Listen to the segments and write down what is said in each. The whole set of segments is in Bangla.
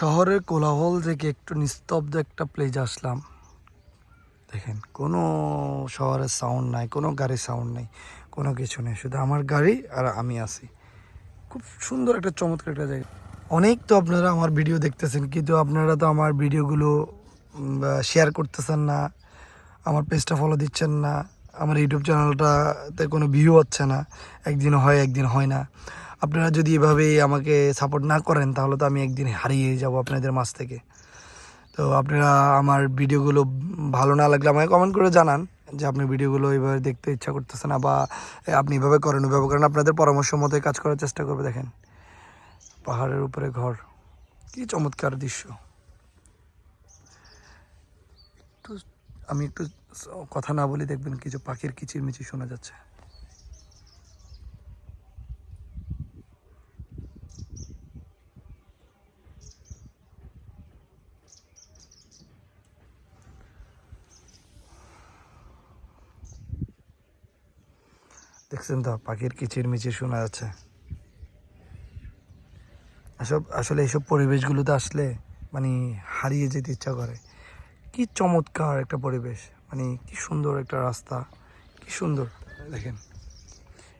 শহরের কোলাহল থেকে একটু নিস্তব্ধ একটা প্লেজ আসলাম। দেখেন, কোনো শহরের সাউন্ড নাই, কোনো গাড়ির সাউন্ড নেই, কোনো কিছু নেই। শুধু আমার গাড়ি আর আমি আছি। খুব সুন্দর একটা চমৎকার একটা জায়গা। অনেক তো আপনারা আমার ভিডিও দেখতেছেন, কিন্তু আপনারা তো আমার ভিডিওগুলো শেয়ার করতেছেন না, আমার পেজটা ফলো দিচ্ছেন না, আমার ইউটিউব চ্যানেলটাতে কোনো ভিউ হচ্ছে না। একদিন হয় একদিন হয় না। আপনারা যদি এভাবেই আমাকে সাপোর্ট না করেন, তাহলে তো আমি একদিন হারিয়ে যাব আপনাদের মাঝ থেকে। তো আপনারা আমার ভিডিওগুলো ভালো না লাগলে আমাকে কমেন্ট করে জানান যে আপনি ভিডিওগুলো এইভাবে দেখতে ইচ্ছা করতেছে না বা আপনি এভাবে করেন, ওইভাবে করেন। আপনাদের পরামর্শ মতো কাজ করার চেষ্টা করবে, দেখেন। পাহাড়ের উপরে ঘর, কি চমৎকার দৃশ্য। একটু, আমি একটু কথা না বলে দেখবেন কিছু পাখির কিচিরমিচির শোনা যাচ্ছে। দেখছেন তো, পাখির কিচিরমিচির শোনা যাচ্ছে। আসব আসলে এইসব পরিবেশগুলোতে আসলে মানে হারিয়ে যেতে ইচ্ছা করে। কি চমৎকার একটা পরিবেশ মানে কি সুন্দর একটা রাস্তা, কি সুন্দর। দেখেন,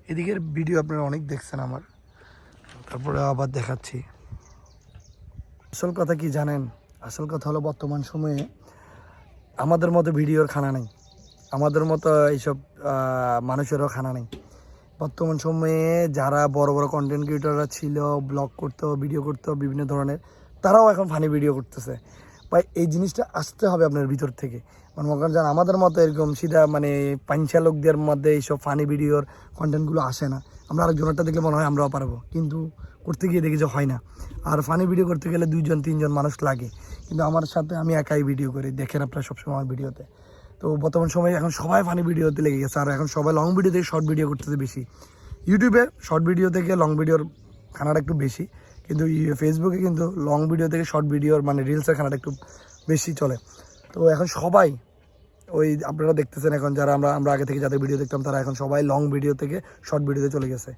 এদিকের ভিডিও আপনারা অনেক দেখছেন আমার। তারপরে আবার দেখাচ্ছি। আসল কথা কি জানেন? আসল কথা হলো বর্তমান সময়ে আমাদের মতো ভিডিওর খানা নেই। আমাদের মতো এইসব মানুষেরও খানা নেই। বর্তমান সময়ে যারা বড় বড় কন্টেন্ট ক্রিয়েটররা ছিল ব্লগ করতো ভিডিও করতো, বিভিন্ন ধরনের, তারাও এখন ফানি ভিডিও করতেছে। বা এই জিনিসটা আসতে হবে আপনার ভিতর থেকে। মানে মনে করেন আমাদের মতো এরকম সিধা মানে পাঞ্চা লোকদের মধ্যে এইসব ফানি ভিডিওর কন্টেন্টগুলো আসে না। আমরা আরেকজনেরটা দেখলে মনে হয় আমরাও পারব। কিন্তু করতে গিয়ে দেখি যে হয় না। আর ফানি ভিডিও করতে গেলে দুইজন, তিনজন মানুষ লাগে। কিন্তু আমার সাথে আমি একাই ভিডিও করি। দেখেন আপনারা সবসময় আমার ভিডিওতে তো বর্তমান সময়ে এখন সবাই ফানি ভিডিওতে লেগে গেছে, আর এখন সবাই লং ভিডিও থেকে শর্ট ভিডিও করতেছে বেশি। ইউটিউবে শর্ট ভিডিও থেকে লং ভিডিওর খানাটা একটু বেশি, কিন্তু ফেসবুকে কিন্তু লং ভিডিও থেকে শর্ট ভিডিওর মানে রিলসের খানাটা একটু বেশি চলে। তো এখন সবাই ওই আপনারা দেখতেছেন এখন যারা আমরা আমরা আগে থেকে যাদের ভিডিও দেখতাম তারা এখন সবাই লং ভিডিও থেকে শর্ট ভিডিওতে চলে গেছে।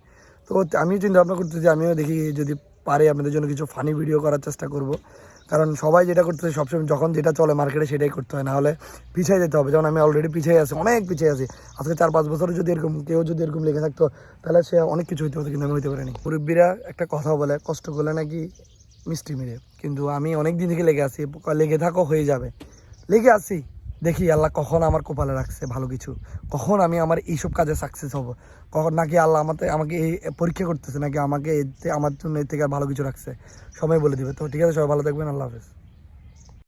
তো আমিও চিন্তা ভাবনা করতেছি, আমিও দেখি যদি পারি, আপনাদের জন্য কিছু ফানি ভিডিও করার চেষ্টা করব। কারণ সবাই যেটা করতেছে সবসময় যখন যেটা চলে মার্কেটে সেটাই করতে হয়, নাহলে পিছিয়ে যেতে হবে। যেমন আমি অলরেডি পিছিয়ে আছি, অনেক পিছিয়ে আছি। আজকে চার পাঁচ বছরে যদি এরকম, কেউ যদি এরকম লেগে থাকতো, তাহলে সে অনেক কিছু হইতে হতো কিন্তু আমি হইতে পারিনি। মুরব্বীরা একটা কথা বলে, কষ্ট করলে নাকি মিষ্টি মিলে কিন্তু আমি অনেক দিন থেকে লেগে আছি, লেগে থাকো, হয়ে যাবে। লেগে আছি। দেখি আল্লাহ কখন আমার কপালে রাখছে ভালো কিছু। কখন আমি আমার এইসব কাজে সাকসেস হব? কখন নাকি আল্লাহ আমাকে আমাকে এই পরীক্ষা করতেছে, নাকি আমাকে আমার জন্য এর থেকে ভালো কিছু রাখছে? সময় বলে দিবে। তো ঠিক আছে, সবাই ভালো থাকবেন, আল্লাহ হাফেজ।